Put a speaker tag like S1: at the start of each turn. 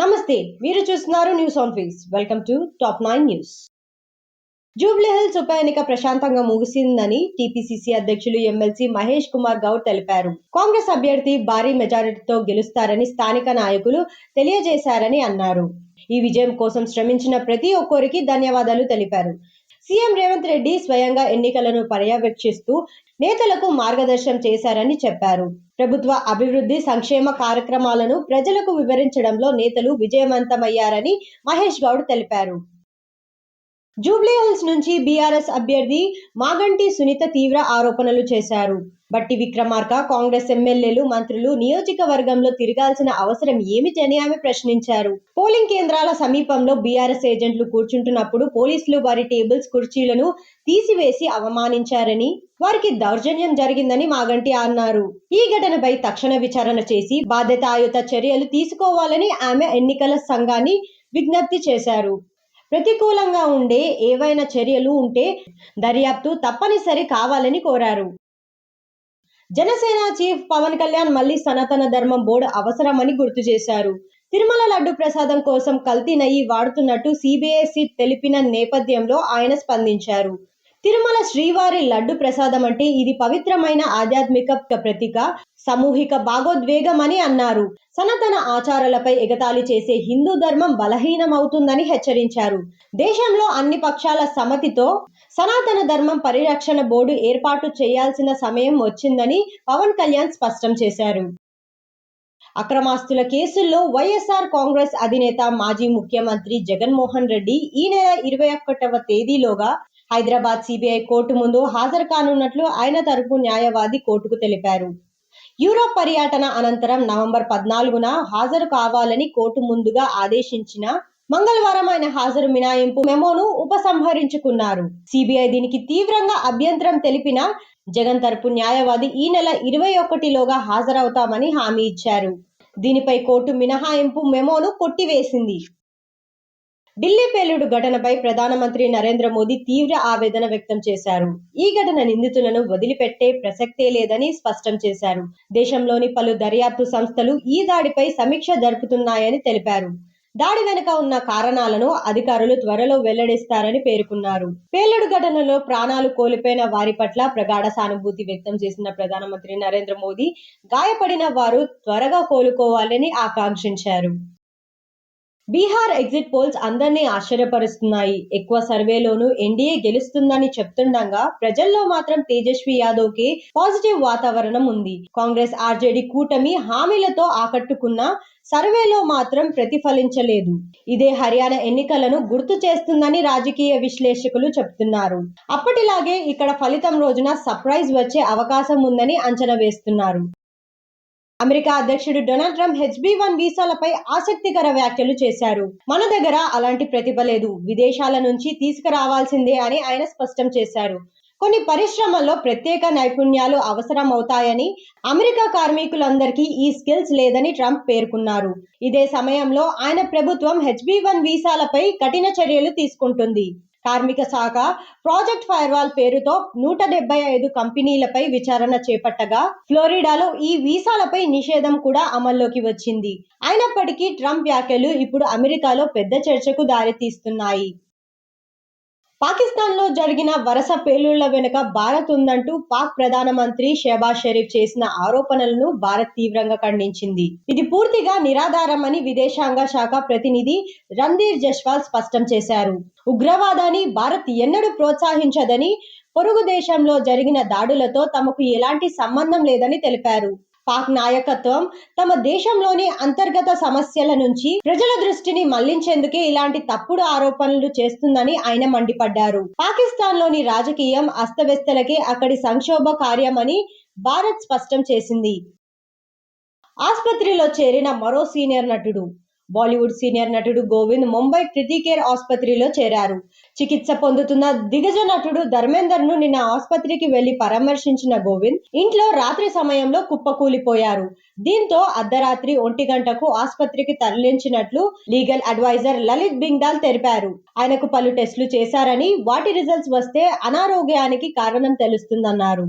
S1: నమస్తే మీరు చూస్తున్నారు news on feels welcome to top nine news Jubilee Hills ఉప ఎన్నిక ప్రశాంతంగా ముగిసిందని టీపీసీసీ అధ్యక్షులు ఎమ్మెల్సీ మహేష్ కుమార్ గౌడ్ తెలిపారు. కాంగ్రెస్ అభ్యర్థి భారీ మెజారిటీతో గెలుస్తారని స్థానిక నాయకులు తెలియజేశారని అన్నారు. ఈ విజయం కోసం శ్రమించిన ప్రతి ఒక్కరికి ధన్యవాదాలు తెలిపారు. సీఎం రేవంత్ రెడ్డి స్వయంగా ఎన్నికలను పర్యవేక్షిస్తూ నేతలకు మార్గదర్శనం చేశారని చెప్పారు. ప్రభుత్వ అభివృద్ధి సంక్షేమ కార్యక్రమాలను ప్రజలకు వివరించడంలో నేతలు విజయవంతమయ్యారని మహేష్ గౌడ్ తెలిపారు. జూబ్లీహిల్స్ నుంచి బీఆర్ఎస్ అభ్యర్థి మాగంటి సునీత తీవ్ర ఆరోపణలు చేశారు. బట్టి విక్రమార్క కాంగ్రెస్ ఎమ్మెల్యేలు మంత్రులు నియోజకవర్గంలో తిరగాల్సిన అవసరం ఏమిటి అని ఆమె ప్రశ్నించారు. పోలింగ్ కేంద్రాల సమీపంలో బీఆర్ఎస్ ఏజెంట్లు కూర్చుంటున్నప్పుడు పోలీసులు వారి టేబుల్స్ కుర్చీలను తీసివేసి అవమానించారని వారికి దౌర్జన్యం జరిగిందని మాగంటి అన్నారు. ఈ ఘటనపై తక్షణ విచారణ చేసి బాధ్యతాయుత చర్యలు తీసుకోవాలని ఆమె ఎన్నికల సంఘాన్ని విజ్ఞప్తి చేశారు. ప్రతికూలంగా ఉండే ఏవైనా చర్యలు ఉంటే దర్యాప్తు తప్పనిసరి కావాలని కోరారు. జనసేన చీఫ్ పవన్ కళ్యాణ్ మళ్ళీ సనాతన ధర్మం బోర్డు అవసరమని గుర్తు చేశారు. తిరుమల లడ్డు ప్రసాదం కోసం కల్తీ నయ్యి వాడుతున్నట్టు సిబిఐసి తెలిపిన నేపథ్యంలో ఆయన స్పందించారు. తిరుమల శ్రీవారి లడ్డు ప్రసాదం అంటే ఇది పవిత్రమైన ఆధ్యాత్మిక ప్రతీక సమూహిక భాగోద్వేగమని అన్నారు. సనాతన ఆచారాలపై ఎగతాళి చేసే హిందూ ధర్మం బలహీనమవుతుందని హెచ్చరించారు. దేశంలో అన్ని పక్షాల సమ్మతితో సనాతన ధర్మం పరిరక్షణ బోర్డు ఏర్పాటు చేయాల్సిన సమయం వచ్చిందని పవన్ కళ్యాణ్ స్పష్టం చేశారు. అక్రమాస్తుల కేసుల్లో వైఎస్ఆర్ కాంగ్రెస్ అధినేత మాజీ ముఖ్యమంత్రి జగన్మోహన్ రెడ్డి ఈ నెల ఇరవై ఒకటవ తేదీలోగా హైదరాబాద్ సిబిఐ కోర్టు ముందు హాజరు కానున్నట్లు ఆయన తరపు న్యాయవాది కోర్టుకు తెలిపారు. యూరోప్ పర్యటన అనంతరం నవంబర్ పద్నాలుగున హాజరు కావాలని కోర్టు ముందుగా ఆదేశించిన మంగళవారం ఆయన హాజరు మినాయింపు మెమోను ఉపసంహరించుకున్నారు. సిబిఐ దీనికి తీవ్రంగా అభ్యంతరం తెలిపిన జగన్ తరపు న్యాయవాది ఈ నెల ఇరవై ఒకటిలోగా హాజరవుతామని హామీ ఇచ్చారు. దీనిపై కోర్టు మినహాయింపు మెమోను కొట్టివేసింది. ఢిల్లీ పేలుడు ఘటనపై ప్రధానమంత్రి నరేంద్ర మోదీ తీవ్ర ఆవేదన వ్యక్తం చేశారు. ఈ ఘటన నిందితులను వదిలిపెట్టే ప్రసక్తే లేదని స్పష్టం చేశారు. దేశంలోని పలు దర్యాప్తు సంస్థలు ఈ దాడిపై సమీక్ష జరుపుతున్నాయని తెలిపారు. దాడి వెనుక ఉన్న కారణాలను అధికారులు త్వరలో వెల్లడిస్తారని పేర్కొన్నారు. పేలుడు ఘటనలో ప్రాణాలు కోల్పోయిన వారి పట్ల ప్రగాఢ సానుభూతి వ్యక్తం చేసిన ప్రధానమంత్రి నరేంద్ర మోదీ గాయపడిన వారు త్వరగా కోలుకోవాలని ఆకాంక్షించారు. బీహార్ ఎగ్జిట్ పోల్స్ అందరినీ ఆశ్చర్యపరుస్తున్నాయి. ఎక్కువ సర్వేలోనూ ఎన్డీఏ గెలుస్తుందని చెప్తుండగా ప్రజల్లో మాత్రం తేజస్వి యాదవ్కి పాజిటివ్ వాతావరణం ఉంది. కాంగ్రెస్ ఆర్జేడీ కూటమి హామీలతో ఆకట్టుకున్న సర్వేలో మాత్రం ప్రతిఫలించలేదు. ఇదే హర్యానా ఎన్నికలను గుర్తు చేస్తుందని రాజకీయ విశ్లేషకులు చెప్తున్నారు. అప్పటిలాగే ఇక్కడ ఫలితం రోజున సర్ప్రైజ్ వచ్చే అవకాశం ఉందని అంచనా వేస్తున్నారు. అమెరికా అధ్యక్షుడు Donald Trump H B one వీసాలపై ఆసక్తికర వ్యాఖ్యలు చేశారు. మన దగ్గర అలాంటి ప్రతిభ లేదు. విదేశాల నుంచి తీసుకురావాల్సిందే అని ఆయన స్పష్టం చేశారు. కొన్ని పరిశ్రమల్లో ప్రత్యేక నైపుణ్యాలు అవసరం అవుతాయని అమెరికా కార్మికులందరికీ ఈ స్కిల్స్ లేదని ట్రంప్ పేర్కొన్నారు. ఇదే సమయంలో ఆయన ప్రభుత్వం హెచ్బి వన్ వీసాలపై కఠిన చర్యలు తీసుకుంటుంది. కార్మిక శాఖ ప్రాజెక్ట్ ఫైర్వాల్ పేరుతో నూట డెబ్బై ఐదు కంపెనీలపై విచారణ చేపట్టగా ఫ్లోరిడాలో ఈ వీసాలపై నిషేధం కూడా అమల్లోకి వచ్చింది. అయినప్పటికీ ట్రంప్ వ్యాఖ్యలు ఇప్పుడు అమెరికాలో పెద్ద చర్చకు దారితీస్తున్నాయి. పాకిస్తాన్లో జరిగిన వరుస పేలుళ్ళ వెనుక భారత్ ఉందంటూ పాక్ ప్రధానమంత్రి షెబాజ్ షరీఫ్ చేసిన ఆరోపణలను భారత్ తీవ్రంగా ఖండించింది. ఇది పూర్తిగా నిరాధారమని విదేశాంగ శాఖ ప్రతినిధి రంధీర్ జస్వాల్ స్పష్టం చేశారు. ఉగ్రవాదాన్ని భారత్ ఎన్నడూ ప్రోత్సహించదని పొరుగు దేశంలో జరిగిన దాడులతో తమకు ఎలాంటి సంబంధం లేదని తెలిపారు. పాక్ నాయకత్వం తమ దేశంలోని అంతర్గత సమస్యల నుంచి ప్రజల దృష్టిని మళ్ళించేందుకే ఇలాంటి తప్పుడు ఆరోపణలు చేస్తుందని ఆయన మండిపడ్డారు. పాకిస్తాన్లోని రాజకీయం అస్తవ్యస్తలకే అక్కడి సంక్షోభ కార్యమని భారత్ స్పష్టం చేసింది. ఆసుపత్రిలో చేరిన మరో సీనియర్ నటుడు. బాలీవుడ్ సీనియర్ నటుడు గోవింద్ ముంబై క్రిటికేర్ ఆసుపత్రిలో చేరారు. చికిత్స పొందుతున్న దిగజ నటుడు ధర్మేందర్ను నిన్న ఆసుపత్రికి వెళ్ళి పరామర్శించిన గోవింద్ ఇంట్లో రాత్రి సమయంలో కుప్పకూలిపోయారు. దీంతో అర్ధరాత్రి ఒంటి గంటకు ఆసుపత్రికి తరలించినట్లు లీగల్ అడ్వైజర్ లలిత్ బింగ్దాల్ తెలిపారు. ఆయనకు పలు టెస్టులు చేశారని వాటి రిజల్ట్స్ వస్తే అనారోగ్యానికి కారణం తెలుస్తుందన్నారు.